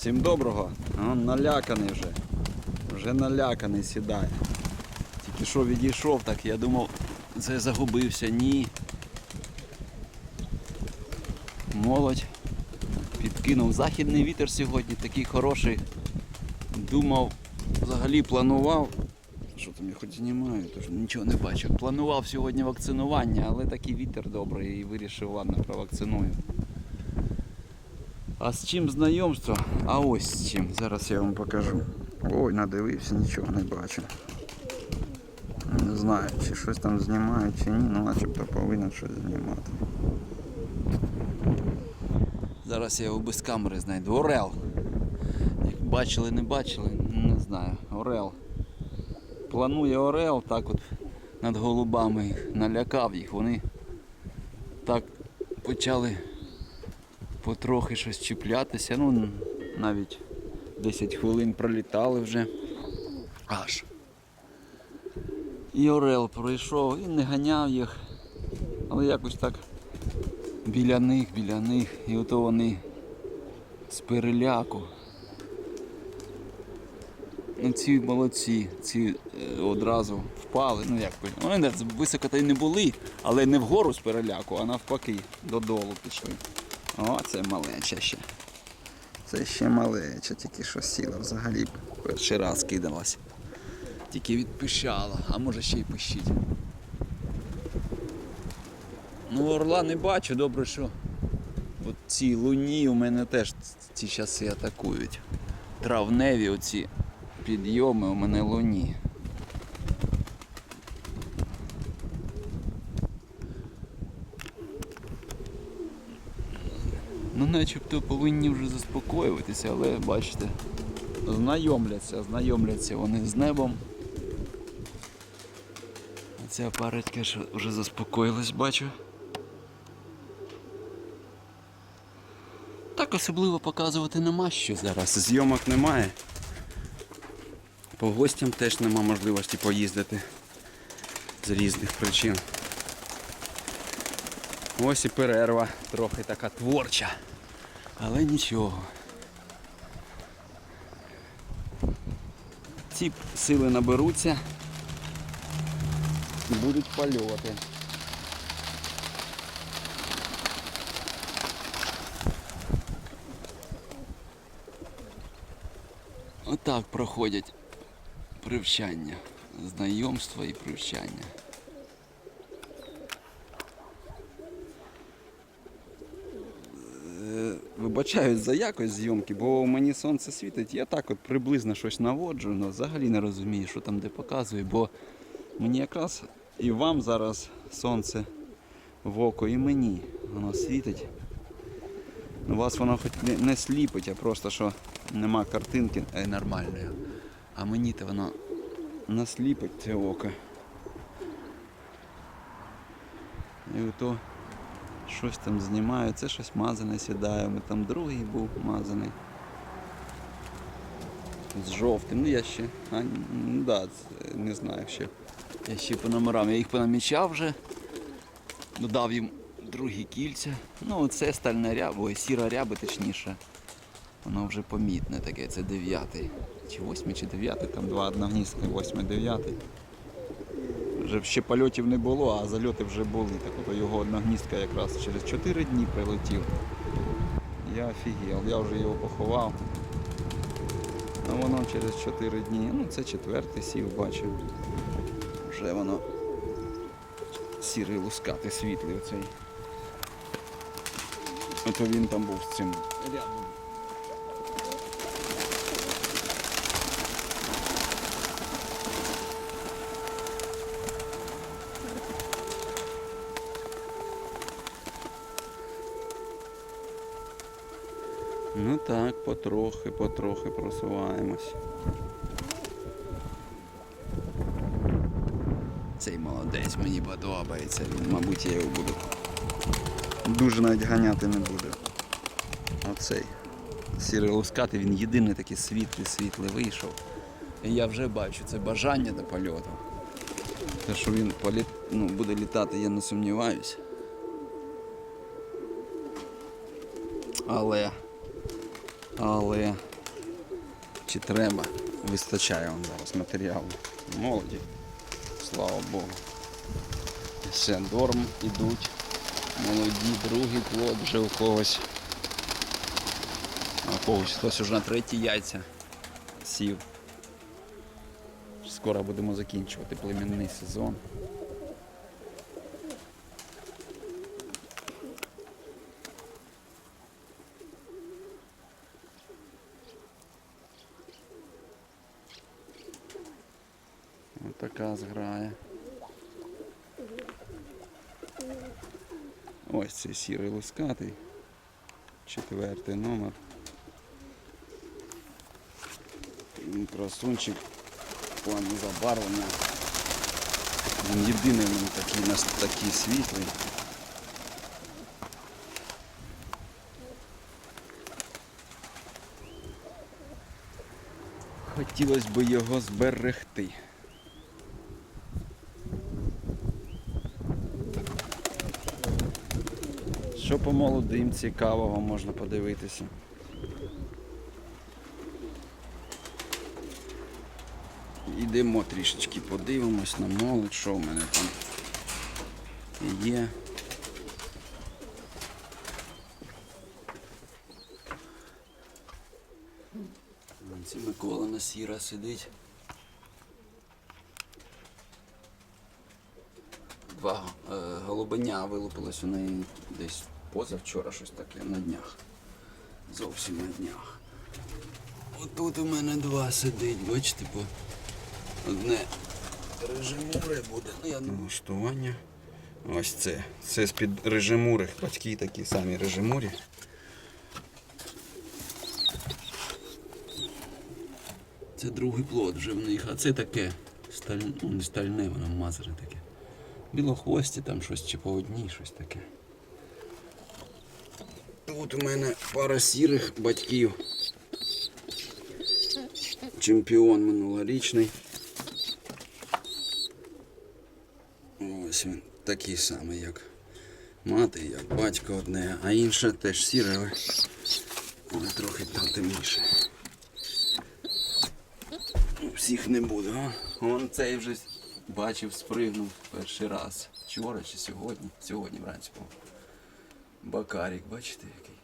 Всім доброго. Он наляканий вже. Вже наляканий сідає. Тільки що відійшов, так я думав, це загубився. Ні. Молодь. Підкинув західний вітер сьогодні, такий хороший. Думав, взагалі планував. Що там я хоч знімаю, тож нічого не бачу. Планував сьогодні вакцинування, але такий вітер добрий і вирішив, ладно, провакциную. А з чим знайомство? А ось з чим. Зараз я вам покажу. Ой, надивився, нічого не бачу. Не знаю, чи щось там знімають, чи ні, ну начебто повинен щось знімати. Зараз я його без камери знайду. Орел. Як бачили, не бачили, не знаю. Орел. Планує Орел, так от над голубами налякав їх. Вони так почали потрохи щось чіплятися. Ну, навіть 10 хвилин пролітали вже. Аж. І Орел пройшов, він не ганяв їх, але якось так біля них, біля них. І ото вони з переляку. Ну, ці молодці, ці е, одразу впали. Ну як. Вони високо та й не були, але не вгору з переляку, а навпаки, додолу пішли. О, це малеча ще. Це ще малеча, тільки що сіла взагалі перший раз кидалась. Тільки відпищала, а може ще й пищить. Ну, орла не бачу, добре, що от ці луні у мене теж ці часи атакують. Травневі оці підйоми у мене луні. Начебто повинні вже заспокоюватися, але бачите, знайомляться, знайомляться вони з небом. Ця парочка вже заспокоїлась, бачу. Так особливо показувати нема що зараз. Зйомок немає. По гостям теж нема можливості поїздити з різних причин. Ось і перерва, трохи така творча, але нічого. Ці сили наберуться і будуть польоти. Отак проходять привчання, знайомства і привчання. Вибачаюсь за якось зйомки, бо мені сонце світить, я так от приблизно щось наводжу, але взагалі не розумію, що там де показує, бо мені якраз і вам зараз сонце в око, і мені воно світить. Ну, Вас воно хоч не, сліпить, а просто що нема картинки е, нормальної. А мені-то воно насліпить це око. І ото щось там знімаю, це щось мазане сідає. Ми там другий був мазаний. З жовтим. Ну я ще. А, ну, да, не знаю ще. Я ще по номерам. Я їх понамічав вже. Додав їм другі кільця. Ну це стальна ряба, ой, сіра ряба точніше. Воно вже помітне таке, це дев'ятий. Чи восьмий, чи дев'ятий, там два одногністки, восьмий, дев'ятий. Вже ще польотів не було, а зальоти вже були. Так от його одногністка якраз через 4 дні прилетів. Я офігел, я вже його поховав. А воно через 4 дні, ну це четвертий сів, бачив. Вже воно сірий лускатий світлий оцей. Ото він там був з цим рядом. Ну так, потрохи, потрохи просуваємось. Цей молодець мені подобається. Він, мабуть, я його буду. Дуже навіть ганяти не буду. Оцей. Сірий лускатий, він єдиний такий світлий, світлий вийшов. І я вже бачу це бажання до польоту. Те, що він політ... ну, буде літати, я не сумніваюся. Але. Але Чи треба? Вистачає вам зараз матеріалу. Молоді. Слава Богу. Ще норм ідуть. Молоді, другий плод вже у когось. У когось хтось вже на треті яйця сів. Скоро будемо закінчувати племінний сезон. Отака зграя. Ось цей сірий лускатий. Четвертий номер. Красунчик плані забарвлення. Він єдиний в мене такий, нас такий світлий. Хотілося б його зберегти. Що по молодим цікавого можна подивитися. Йдемо трішечки подивимось на молодь, що в мене там є. Це Микола сіра сидить. Два е, голубеня вилупилось у неї десь позавчора щось таке на днях. Зовсім на днях. Отут у мене два сидить, бачите, по одне режимури буде. Ну, я налаштування. Ось це. Це з-під режимури. Батьки такі самі режимурі. Це другий плод вже в них, а це таке сталь... ну, не стальне, воно мазане таке. Білохвості там щось чи по одній, щось таке. Тут у мене пара сірих батьків. Чемпіон минулорічний. Ось він такий самий, як мати, як батько одне, а інше теж сіре, але, але трохи там темніше. Ну, Всіх не буде, а? Вон цей вже бачив, спригнув перший раз. Вчора чи сьогодні? Сьогодні вранці був. Бакарік, бачите який?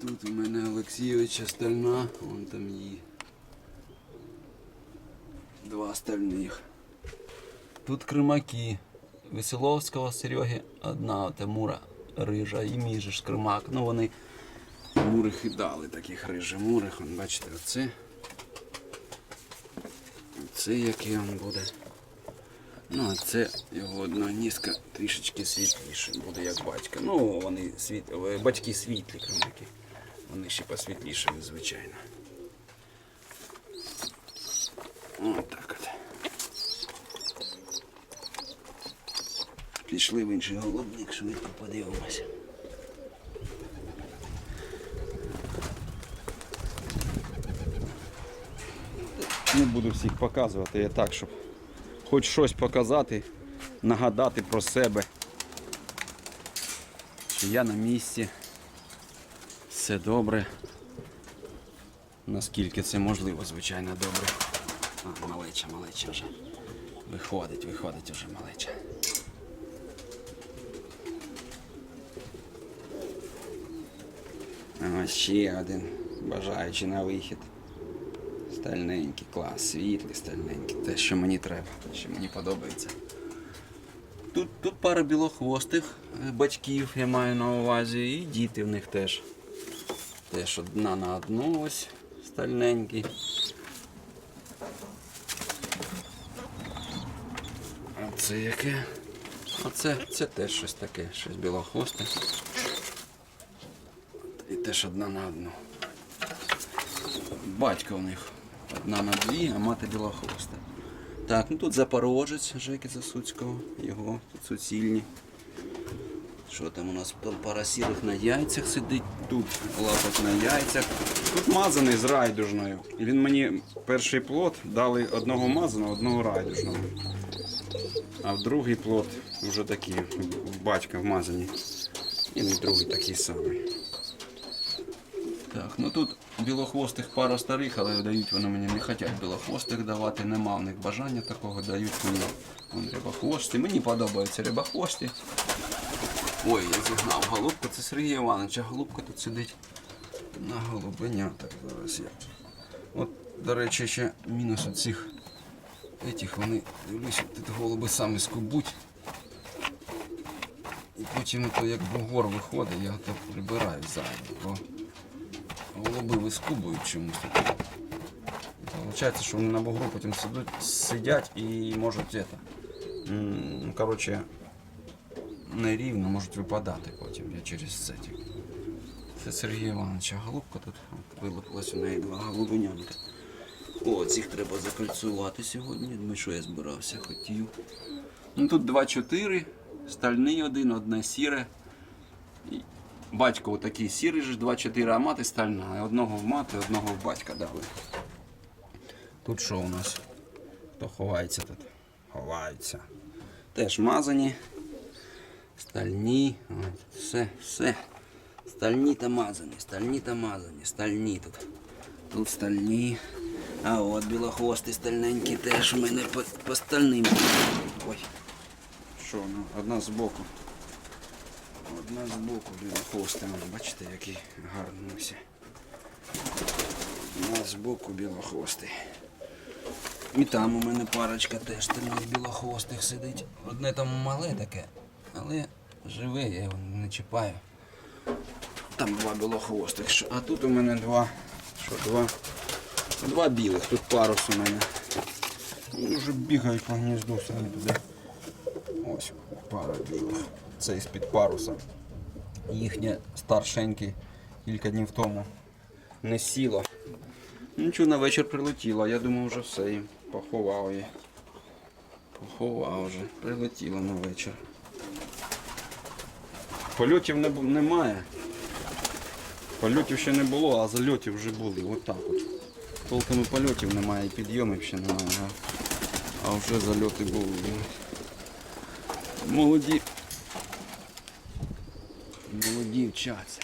Тут у мене Олексійовича стальна, вон там її. Два стальних. Тут кримаки. Веселовського Сереги одна Тимура рижа і мій же ж кримак. Ну вони мурих і дали таких рижих мурих. Бачите, оце. Оце який він буде. Ну, а це його одна ніска трішечки світліше буде, як батька. Ну, вони світ... е, батьки світлі кримаки. Вони ще посвітліші, звичайно. От так от. Пішли в інший голубник, швидко подивимося. Не буду всіх показувати, я так, щоб хоч щось показати, нагадати про себе. Що я на місці. Все добре. Наскільки це можливо, звичайно, добре. А, малеча, малеча вже. Виходить, виходить вже малеча. Ось ще один бажаючий на вихід. Стальненький, клас, світлий, стальненький. Те, що мені треба, те, що мені подобається. Тут, тут пара білохвостих е, батьків, я маю на увазі, і діти в них теж. Теж одна на одну ось стальненький. А це яке? Оце це теж щось таке, щось білохвосте. І теж одна на одну. Батько в них одна на дві, а мати білохвоста. Так, ну тут запорожець Жеки Засуцького, його суцільні. Що там у нас пара сірих на яйцях сидить, тут лапок на яйцях. Тут мазаний з райдужною. Він мені перший плод дали одного мазаного, одного райдужного. А в другий плод вже такий, в батька вмазані. І другий такий самий. Так, ну тут білохвостих пара старих, але дають вони мені не хочуть білохвостих давати, нема в них бажання такого, дають мені вон, рибохвості. Мені подобаються рибохвості. Ой, я зігнав голубку, це Сергій Іванович, а голубка тут сидить на голубенятах. Зараз я. От, до речі, ще мінус оцих этих вони, дивлюся, тут голуби самі скубуть. І потім то як бугор виходить, я то прибираю зайве, бо голуби вискубують чомусь. Получається, що вони на бугру потім сидуть, сидять і можуть м, коротше, нерівно можуть випадати потім я через це. Це Сергій Іванович, а голубка тут вилупилась у неї два голубенянка. О, цих треба закольцювати сьогодні. Думаю, що я збирався, хотів. Ну тут 2-4, стальний один, одне сіре. Батько отакий сірий же 2-4, а мати стальна. Одного в мати, одного в батька дали. Тут що у нас? Хто ховається тут? Ховається. Теж мазані. Стальні. От, все, все. Стальні та мазані, стальні та мазані, стальні тут. Тут стальні. А от білохвости стальненькі теж у мене по, по стальним. Ой. Що, ну, одна з боку. Одна з боку білохвости. Ну, Бачите, який гарнуся. Одна з боку білохвостий. І там у мене парочка теж стальних білохвостих сидить. Одне там мале таке, але живе, я його не чіпаю. Там два білохвостих. А тут у мене два. Що, два? Два білих, тут парус у мене. Вже бігають по гнізду самі туди. Ось пара білих. Це із-під паруса. Їхнє старшеньке кілька днів тому не сіло. Нічого на вечір прилетіло, я думав вже все їм. Поховав її. Поховав вже. Прилетіло на вечір. Польотів не, немає. Польотів ще не було, а зальотів вже були. Отак от. Толком і польотів немає, і підйомів ще немає. А вже зальоти були. Молоді. Молоді вчаться.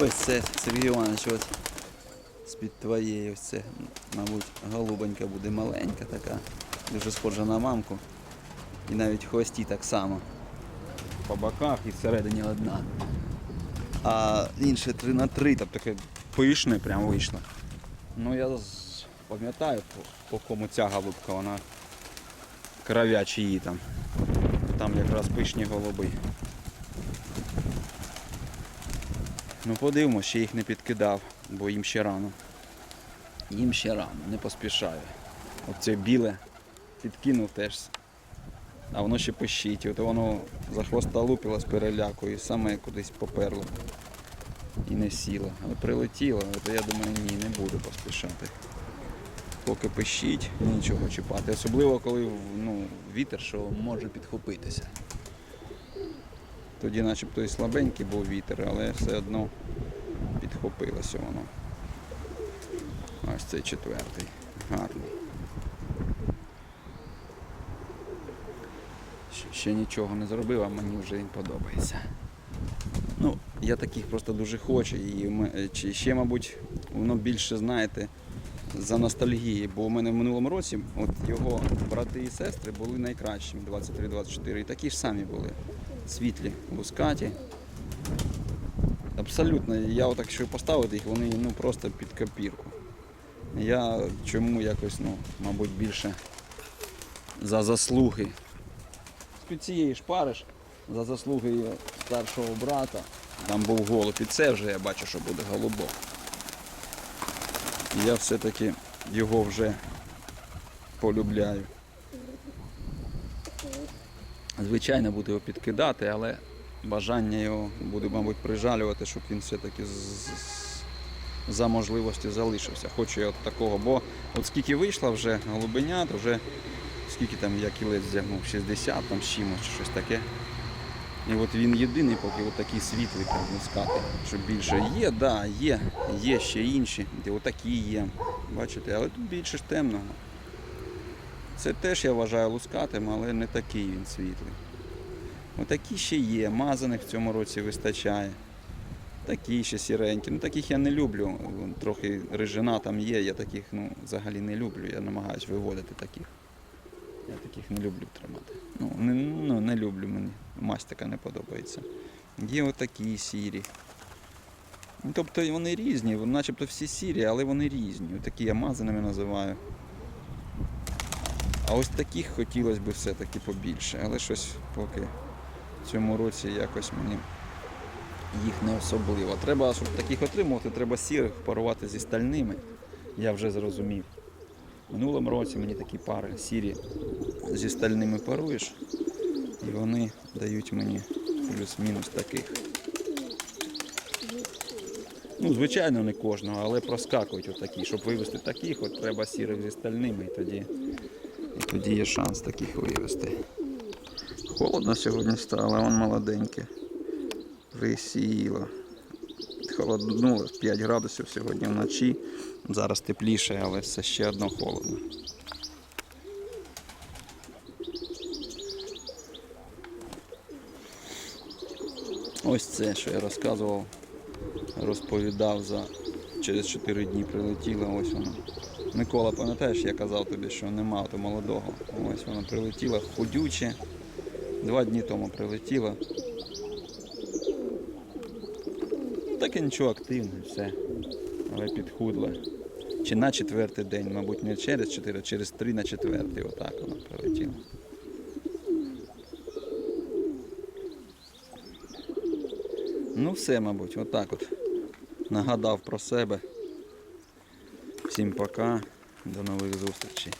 Ось це, Сергій Іванович, ось з-під твоєї ось це, мабуть, голубонька буде маленька така, дуже схожа на мамку. І навіть хвості так само. По боках і всередині одна. А інше 3 на 3, там таке пишне прям вийшло. Ну я пам'ятаю, по, по кому ця голубка, вона кров'ячі її там. Там якраз пишні голуби. Ну подивимось, ще їх не підкидав, бо їм ще рано. Їм ще рано, не поспішаю. Оце біле підкинув теж. А воно ще пищить. От воно за хвоста лупило з переляку і саме кудись поперло. І не сіло. Але прилетіло, то я думаю, ні, не буду поспішати. Поки пищить, нічого чіпати. Особливо коли ну, вітер, що може підхопитися. Тоді начебто і слабенький був вітер, але все одно підхопилося воно. Ось цей четвертий. Гарний. Ще- нічого не зробив, а мені вже він подобається. Ну, я таких просто дуже хочу. І ще, мабуть, воно більше, знаєте, за ностальгії, бо у мене в минулому році от його брати і сестри були найкращими 23-24. І такі ж самі були. Світлі, лускаті. Абсолютно, я отак, якщо поставити їх, вони ну, просто під копірку. Я чому якось, ну, мабуть, більше за заслуги. З цієї ж париш, за заслуги старшого брата. Там був голуб, і це вже я бачу, що буде голубок. Я все-таки його вже полюбляю. Звичайно, буду його підкидати, але бажання його буду, мабуть, прижалювати, щоб він все-таки за можливості залишився. Хочу я от такого, бо от скільки вийшло вже голубенят, вже скільки там я кілець взягнув, 60 там з чи щось таке. І от він єдиний, поки от такий світлий прям лускати, щоб більше є, да, є, є ще інші, де отакі є. Бачите, але тут більше ж темного. Це теж я вважаю лускатим, але не такий він світлий. Отакі ще є, мазаних в цьому році вистачає. Такі ще сіренькі. Ну таких я не люблю. Трохи рижина там є, я таких ну, взагалі не люблю. Я намагаюсь виводити таких. Я таких не люблю тримати. Ну, не, ну, не люблю мені. Мазь така не подобається. Є отакі сірі. Ну, тобто вони різні, начебто всі сірі, але вони різні. Такі я мазаними називаю. А ось таких хотілося б все-таки побільше, але щось поки в цьому році якось мені їх не особливо. Треба, щоб таких отримувати, треба сірих парувати зі стальними. Я вже зрозумів. Минулому році мені такі пари сірі зі стальними паруєш, і вони дають мені плюс-мінус таких. Ну, звичайно, не кожного, але проскакують отакі. Щоб вивести таких, от треба сірих зі стальними, і тоді, і тоді є шанс таких вивести. Холодно сьогодні стало, вон молоденьке. Присіло. Холоднуло 5 градусів сьогодні вночі. Зараз тепліше, але все ще одно холодно. Ось це, що я розказував, розповідав за через 4 дні прилетіло, ось воно. Микола, пам'ятаєш, я казав тобі, що нема то молодого. Ось воно прилетіло худюче. Два дні тому прилетіло. Ну, Таке нічого активне, все. Але підхудло. Чи на четвертий день, мабуть, не через 4, а через 3 на четвертий. Отак воно прилетіло. Ну все, мабуть, отак от. Нагадав про себе. Всім пока. До нових зустрічей.